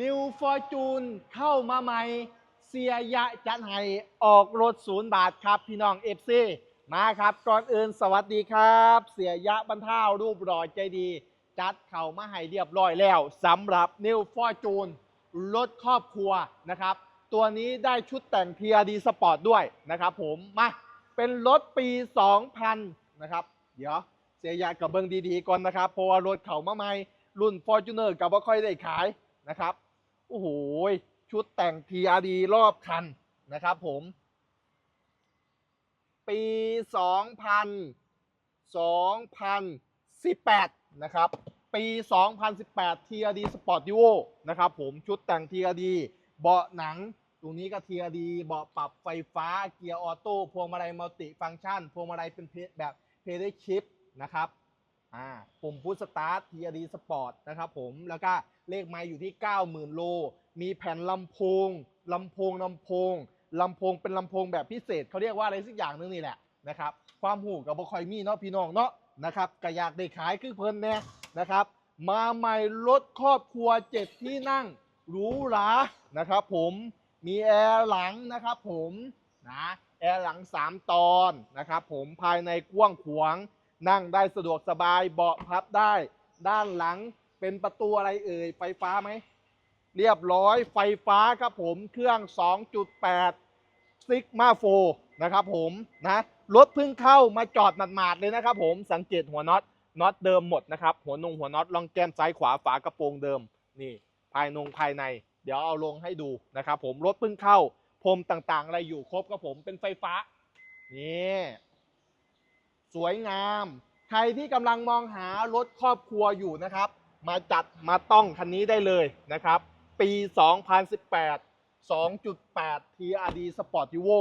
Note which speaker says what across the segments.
Speaker 1: นิวฟอร์จูนเข้ามาใหม่ เสียยะจันไห้ออกรถศูนย์บาทครับ พี่น้องเอฟซีมาครับ ก่อนอื่นสวัสดีครับ เสียยะบรรเทารูปหล่อใจดี จัดเข่ามาให้เรียบร้อยแล้วสำหรับนิวฟอร์จูนรถครอบครัวนะครับ ตัวนี้ได้ชุดแต่ง TRD Sport ด้วยนะครับผม มาเป็นรถปี 2000 นะครับ เดี๋ยวเสียยากับเบิงดีๆก่อนนะครับเพราะว่ารถเข่ามาใหม่รุ่น Fortuner กับว่าค่อยได้ขาย นะครับ โอ้โห ชุดแต่ง TRD รอบคันนะครับผม ปี 2000 2018 นะครับ ปี 2018 TRD Sport Duo นะครับผมชุดแต่ง TRD เบาะหนังตรงนี้ก็ TRD เบาะปรับไฟฟ้าเกียร์ออโต้พวงมาลัยมัลติฟังก์ชันพวงมาลัยเป็นเพแบบเพดชิปนะครับ อ่าปุ่มพุชสตาร์ท TRD Sport นะครับผมแล้วก็เลขไมล์อยู่ที่ 90,000 โล มีแผ่นลำโพงลำโพงลำโพงลำโพงเป็นลำโพงแบบพิเศษเขาเรียกว่าอะไรสักอย่างนึงนี่แหละนะครับความหูกับบคอยมีเนาะพี่น้องเนาะนะครับก็อยากได้ขายคือเพลินแน่นะครับ มาใหม่รถครอบครัวเจ็ดที่นั่งหรูหรานะครับผมมีแอร์หลังนะครับผมนะแอร์หลัง 3 ตอนนะครับผมภายในกว้างขวาง นั่งได้สะดวกสบายเบาะพับได้ ด้านหลังเป็นประตูอะไรเอ่ยไฟฟ้าไหม เรียบร้อยไฟฟ้าครับผมเครื่อง 2.8 ซิกมาโฟนะครับผมนะรถเพิ่งเข้ามาจอดหมาดๆเลยนะครับผมสังเกตหัวน็อตน็อตเดิมหมดนะครับหัวนงหัวน็อตลองแก้มซ้ายขวาฝากระโปรงเดิมนี่ภายนงภายในเดี๋ยวเอาลงให้ดูนะครับผมรถเพิ่งเข้าพรมต่างๆ อะไรอยู่ครบครับผมเป็นไฟฟ้านี่ สวยงาม ใครที่กำลังมองหารถครอบครัวอยู่นะครับ มาจัดมาต้องคันนี้ได้เลยนะครับ ปี 2018 2.8 TRD Sport Evo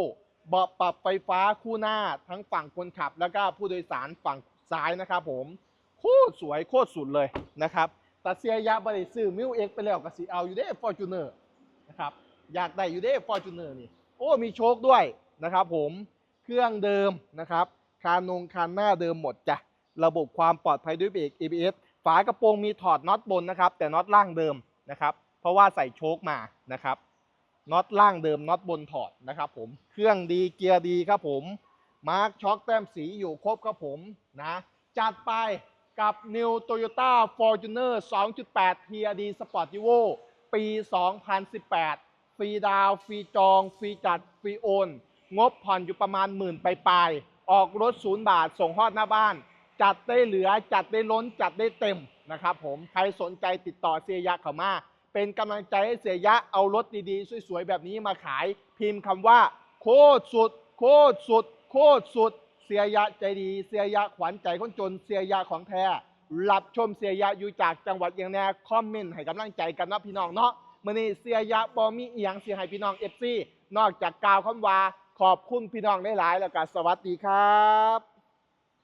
Speaker 1: เบาะปรับไฟฟ้าคู่หน้าทั้งฝั่งคนขับ แล้วก็ผู้โดยสารฝั่งซ้ายนะครับผม โคตรสวยโคตรสุดเลยนะครับแต่เสียยาบริซื้อมิวเอ็กไปแล้วกับสีเอาอยู่ได้ฟอร์จูเนอร์นะครับอยากได้อยู่ได้ฟอร์จูเนอร์นี่ โอ้มีโชคด้วยนะครับผมเครื่องเดิมนะครับ คานงคานหน้าเดิมหมดจ้ะระบบความปลอดภัยด้วยเบรก ABS ฝากระโปรงมีถอดน็อตบนนะครับ แต่น็อตล่างเดิมนะครับ เพราะว่าใส่โชคมานะครับน็อตล่างเดิมน็อตบนถอดนะครับ ผมเครื่องดีเกียร์ดีครับผมมาร์คช็อคแต้มสีอยู่ครบครับผมนะจัดไปกับ New Toyota Fortuner 2.8 TRD Sport Evo ปี 2018 ฟรีดาวฟรีจอง ฟรีจัด ฟรีโอน งบผ่อนอยู่ประมาณหมื่นปลายๆ ออกรถศูนย์บาทส่งฮอดหน้าบ้าน จัดได้เหลือจัดได้ล้นจัดได้เต็มนะครับผมใครสนใจติดต่อเสียยะเข้ามา เป็นกำลังใจให้เสียยะเอารถดีๆ สวยๆ แบบนี้มาขาย พิมพ์คำว่า โคตรสุด โคตรสุด โคตรสุด เสียยะใจดี เสียยะขวัญใจคนจนเสียยะของแท้รับชมเสียยะอยู่จากจังหวัดอย่างแน่คอมเมนต์ให้กำลังใจกันนะพี่น้องเนาะมื่อนี้เสียยะบอมีเอียงเสียให้พี่น้องเอฟซีนอกจากกล่าวคำว่า ขอบคุณพี่น้องได้หลายแล้วก็สวัสดีครับ